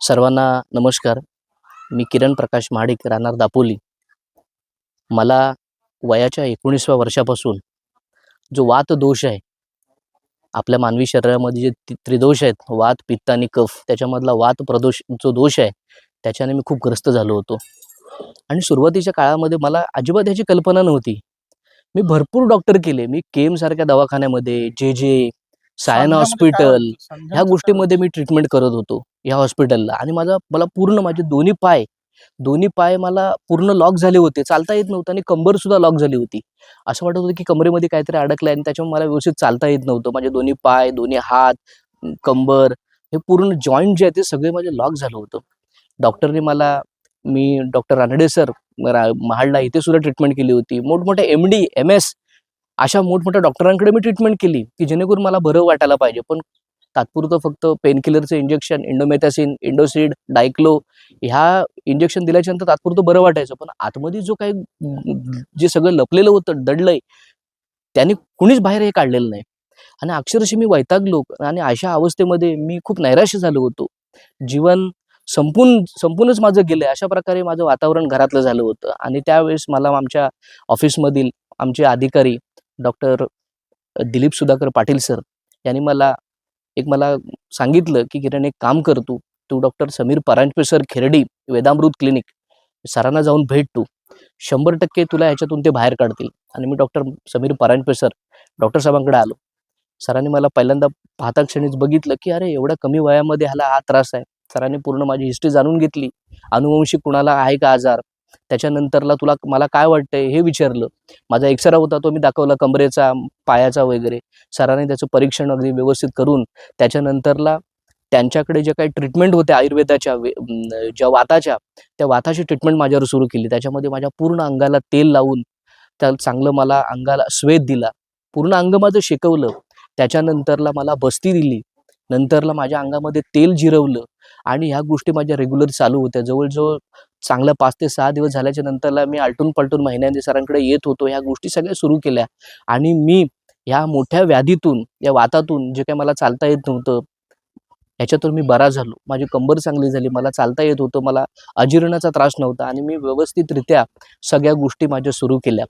सर्वांना नमस्कार. मी किरण प्रकाश महाडिक राहणार दापोली. मला वयाच्या एकोणीसव्या वर्षापासून जो वात दोष आहे आपल्या मानवी शरीरामध्ये जे त्रिदोष आहेत वात पित्त आणि कफ त्याच्यामधला वात प्रदोष जो दोष आहे त्याच्याने मी खूप ग्रस्त झालो होतो. आणि सुरुवातीच्या काळामध्ये मला अजिबात ह्याची कल्पना नव्हती. मी भरपूर डॉक्टर केले. मी केम सारख्या दवाखान्यामध्ये जे जे सायन हॉस्पिटल ह्या गोष्टीमध्ये मी ट्रीटमेंट करत होतो. या हॉस्पिटलला. आणि माझा मला पूर्ण माझे दोन्ही पाय दोन्ही पाय मला पूर्ण लॉक झाले होते. चालता येत नव्हतं आणि कंबर सुद्धा लॉक झाली होती. असं वाटत होतं की कमरेमध्ये काहीतरी अडकलं आणि त्याच्यामुळे मला व्यवस्थित चालता येत नव्हतं. माझे दोन्ही पाय दोन्ही हात कंबर हे पूर्ण जॉईंट जे आहे ते सगळे माझे लॉक झालं होतं. डॉक्टरने मला मी डॉक्टर रानडे सर रा- महाडला इथे सुद्धा ट्रीटमेंट केली होती. मोठमोठ्या एम डी एम एस अशा मोठमोठ्या डॉक्टरांकडे मी ट्रीटमेंट केली की जेणेकरून मला बरं वाटायला पाहिजे. पण तात्पुरतं फक्त पेनकिलरचं इंजेक्शन इंडोमेथॅसिन इंडोसिड डायक्लो ह्या इंजेक्शन दिल्याच्यानंतर तात्पुरतं बरं वाटायचं. पण आतमध्ये जो काही जे सगळं लपलेलं होतं दडलंय त्याने कुणीच बाहेर हे काढलेलं नाही. आणि अक्षरशः मी वैतागलो आणि अशा अवस्थेमध्ये मी खूप नैराश्य झालो होतो. जीवन संपून संपूनच माझं गेलं अशा प्रकारे माझं वातावरण घरातलं झालं होतं. आणि त्यावेळेस मला आमच्या ऑफिसमधील आमचे अधिकारी डॉक्टर दिलीप सुधाकर पाटील सर यांनी मला एक मला सांगितलं की किरण एक काम कर तू. तू doctor Sameer Paranjape sir Kherdi Vedamrut clinic सरांना जाऊन भेट तू. शंभर टक्के तुला ह्याच्यातून ते बाहेर काढतील. आणि मी doctor Sameer Paranjape sir doctor साहेबांकडे आलो. सरांनी मला पहिल्यांदा पाहता क्षणीच बघितलं की अरे एवढ्या कमी वयामध्ये ह्याला हा त्रास आहे. सरांनी पूर्ण माझी हिस्ट्री जाणून घेतली. अनुवंशिक कुणाला आहे का आजार? त्याच्यानंतरला तुला मला काय वाटतंय हे विचारलं. माझा एक्सरा होता तो मी दाखवला कमरेचा पायाचा वगैरे. सरांनी त्याचं परीक्षण अगदी व्यवस्थित करून त्याच्यानंतरला त्यांच्याकडे जे काही ट्रीटमेंट होत्या आयुर्वेदाच्या ज्या वाताच्या त्या वाताची ट्रीटमेंट माझ्यावर सुरू केली. त्याच्यामध्ये माझ्या पूर्ण अंगाला तेल लावून त्या चांगलं मला अंगाला स्वेद दिला. पूर्ण अंग माझं शेकवलं. त्याच्यानंतरला मला बस्ती दिली. नंतरला माझ्या अंगामध्ये तेल जिरवलं. आणि ह्या गोष्टी माझ्या रेग्युलर चालू होत्या. जवळजवळ चांगल्या पाच ते सहा दिवस झाल्याच्या नंतरला मी आलटून पलटून महिन्यांनी सरांकडे येत होतो. ह्या गोष्टी सगळ्या सुरू केल्या. आणि मी ह्या मोठ्या व्याधीतून या वातातून जे काही मला चालता येत नव्हतं ह्याच्यातून मी बरा झालो. माझी कंबर चांगली झाली मला चालता येत होतं मला अजीर्णाचा त्रास नव्हता आणि मी व्यवस्थितरित्या सगळ्या गोष्टी माझ्या सुरू केल्या.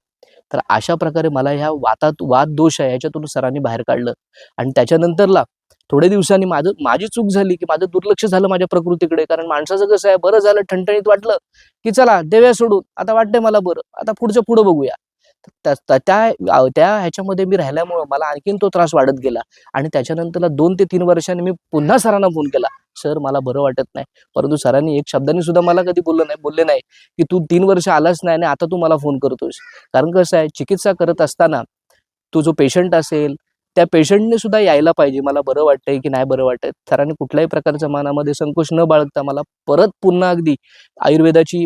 तर अशा प्रकारे मला ह्या वातात वाद दोष आहे ह्याच्यातून सरांनी बाहेर काढलं. आणि त्याच्यानंतरला थोड्या दिवसांनी माझं माझी चूक झाली की माझं दुर्लक्ष झालं माझ्या प्रकृतीकडे. कारण माणसाचं कसं आहे बरं झालं ठणठणीत वाटलं की चला देव्या सोडून. आता वाटतंय मला बरं. आता पुढचं पुढं बघूया. त्या त्या- ह्याच्यामध्ये मी राहिल्यामुळं मला आणखीन तो त्रास वाढत गेला. आणि त्याच्यानंतरला दोन ते तीन वर्षांनी मी पुन्हा सरांना फोन केला. सर मला बरं वाटत नाही. परंतु सरांनी एक शब्दाने सुद्धा मला कधी बोललं नाही बोलले नाही की तू तीन वर्ष आलाच नाही आणि आता तू मला फोन करतोयस. कारण कसं आहे चिकित्सा करत असताना तो जो पेशंट असेल त्या पेशंटने सुद्धा यायला पाहिजे. मला बरं वाटतंय की नाही बरं वाटतंय. सरांनी कुठल्याही प्रकारच्या मनामध्ये संकोच न बाळगता मला परत पुन्हा अगदी आयुर्वेदाची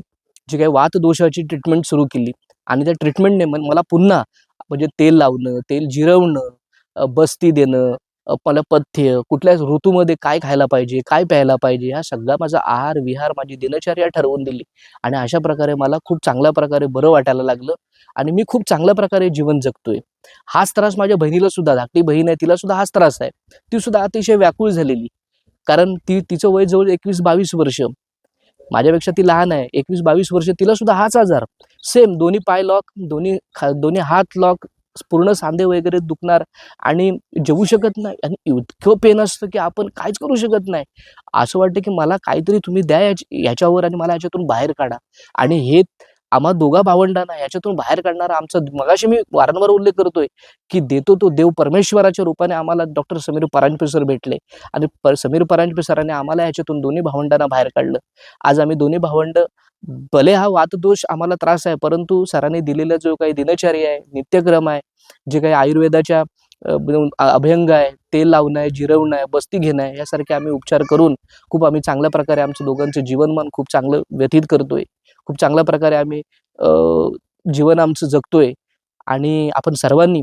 जी काही वात दोषाची ट्रीटमेंट सुरू केली. आणि त्या ट्रीटमेंटने मला पुन्हा म्हणजे तेल लावणं तेल जिरवणं बस्ती देणं मला पथ्य कुठल्या ऋतूमध्ये काय खायला पाहिजे काय प्यायला पाहिजे हा सगळा माझा आहार विहार माझी दिनचर्या ठरवून दिली. आणि अशा प्रकारे मला खूप चांगल्या प्रकारे बरं वाटायला लागलं आणि मी खूप चांगल्या प्रकारे जीवन जगतोय. हाच त्रास माझ्या बहिणीला सुद्धा धाकटी बहीण आहे तिला सुद्धा हाच त्रास आहे. ती सुद्धा अतिशय व्याकुळ झालेली. कारण ती तिचं वय जवळ एकवीस बावीस वर्ष. माझ्यापेक्षा ती लहान आहे एकवीस बावीस वर्ष तिला सुद्धा हाच आजार. सेम दोन्ही पाय लॉक दोन्ही खा दोन्ही हात लॉक पूर्ण सांधे वगैरे दुखणार आणि जेवू शकत नाही आणि इतकं पेन असतं की आपण काहीच करू शकत नाही. असं वाटतं की मला काहीतरी तुम्ही द्या याच्यावर आणि मला याच्यातून बाहेर काढा. आणि हे आम्हा दोघा भावंडांना याच्यातून बाहेर काढणारा आमचा मगाशी मी वारंवार उल्लेख करतोय की देतो तो देव परमेश्वराच्या रूपाने आम्हाला डॉक्टर समीर परांजपे सर भेटले. आणि पर समीर परांजपे सरांनी आम्हाला याच्यातून दोन्ही भावंडांना बाहेर काढलं. आज आम्ही दोन्ही भावंड भले हा वातदोष आम्हाला त्रास आहे परंतु सरांनी दिलेला जो काही दिनचर्या आहे नित्यक्रम आहे जे काही आयुर्वेदाच्या अभ्यंग आहे तेल लावणं आहे जिरवणं आहे बस्ती घेणं आहे यासारखे आम्ही उपचार करून खूप आम्ही चांगल्या प्रकारे आमचं दोघांचं जीवनमान खूप चांगलं व्यतीत करतोय. खूप चांगल्या प्रकारे आम्ही जीवन आमचं जगतोय. आणि आपण सर्वांनी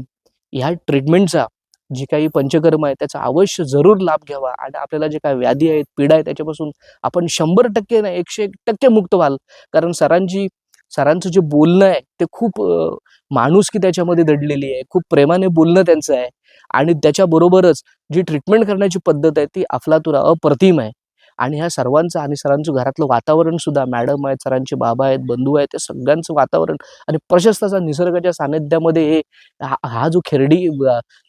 ह्या ट्रीटमेंटचा जी काही पंचकर्म आहे त्याचा अवश्य जरूर लाभ घ्यावा आणि आपल्याला जे काही व्याधी आहेत पीडा आहे त्याच्यापासून आपण शंभर टक्के नाही एकशे एक टक्के मुक्त व्हाल. कारण सरांची सरांचं जे बोलणं आहे ते खूप माणूस माणुसकी त्याच्यामध्ये दडलेली आहे. खूप प्रेमाने बोलणं त्यांचं आहे. आणि त्याच्याबरोबरच जी ट्रीटमेंट करण्याची पद्धत आहे ती अफलातुरा अप्रतिम आहे. आणि ह्या सर्वांचं आणि सरांचं घरातलं वातावरण सुद्धा मॅडम आहेत सरांचे बाबा आहेत बंधू आहेत त्या सगळ्यांचं वातावरण आणि प्रशस्त असा निसर्गाच्या सानिध्यामध्ये हे हा हा जो खेरडी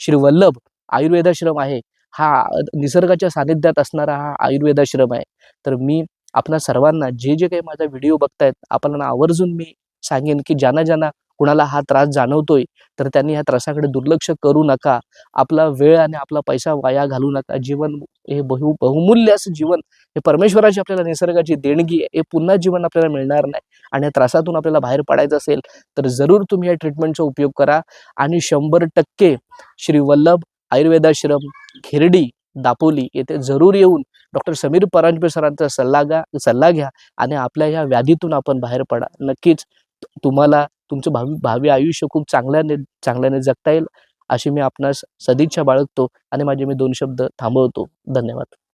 श्री वल्लभ आयुर्वेदाश्रम आहे हा निसर्गाच्या सानिध्यात असणारा हा आयुर्वेदाश्रम आहे. तर मी आपल्या सर्वांना जे जे काही माझा व्हिडिओ बघतायत आपल्याला आवर्जून मी सांगेन की ज्यांना ज्यांना कुणाला हा त्रास जाणवतोय तर त्यांनी ह्या त्रासाकडे दुर्लक्ष करू नका. आपला वेळ आणि आपला पैसा वाया घालू नका. जीवन हे बहु बहुमूल्य असं जीवन हे परमेश्वराची आपल्याला निसर्गाची देणगी आहे. हे पुन्हा जीवन आपल्याला मिळणार नाही. आणि या त्रासातून आपल्याला बाहेर पडायचं असेल तर जरूर तुम्ही या ट्रीटमेंटचा उपयोग करा. आणि शंभर टक्के श्री वल्लभ आयुर्वेदाश्रम खेरडी दापोली येथे जरूर येऊन डॉक्टर समीर परांजपे सरांचा सल्ला घ्या सल्ला घ्या. आणि आपल्या ह्या व्याधीतून आपण बाहेर पडा. नक्कीच तुम्हाला तुमचं भावी भावी आयुष्य खूप चांगल्याने चांगल्याने जगता येईल अशी मी आपणास सदिच्छा बाळगतो आणि माझे मी दोन शब्द थांबवतो. धन्यवाद.